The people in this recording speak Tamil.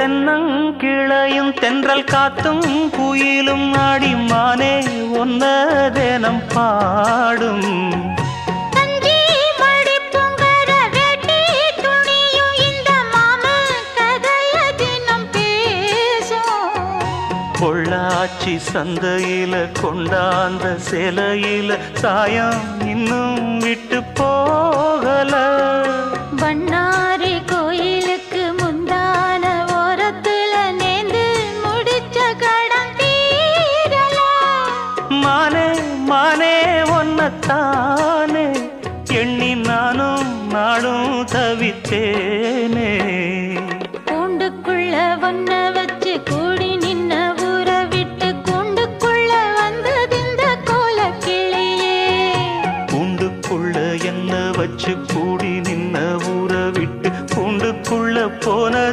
தென்னங்கிளையும் தென்றல் காத்தும் குயிலும் ஆடிமானே ஒன்ன தேனம் பாடும். பொள்ளாச்சி சந்தையில கொண்டாந்த சிலையில சாயம் இன்னும் விட்டு போகல. பண்ணாரி மானே மானே ஒன்னத்தானே எண்ணி நானும் நாளும் தவித்தேனே. கூண்டுக்குள்ள ஒன்ன வச்சு கூடி நின்ன ஊற விட்டு கூண்டுக்குள்ள வந்ததிந்த கோல கிளியே கூண்டுக்குள்ள என்ன வச்சு கூடி நின்ன ஊற விட்டு கூண்டுக்குள்ள போனது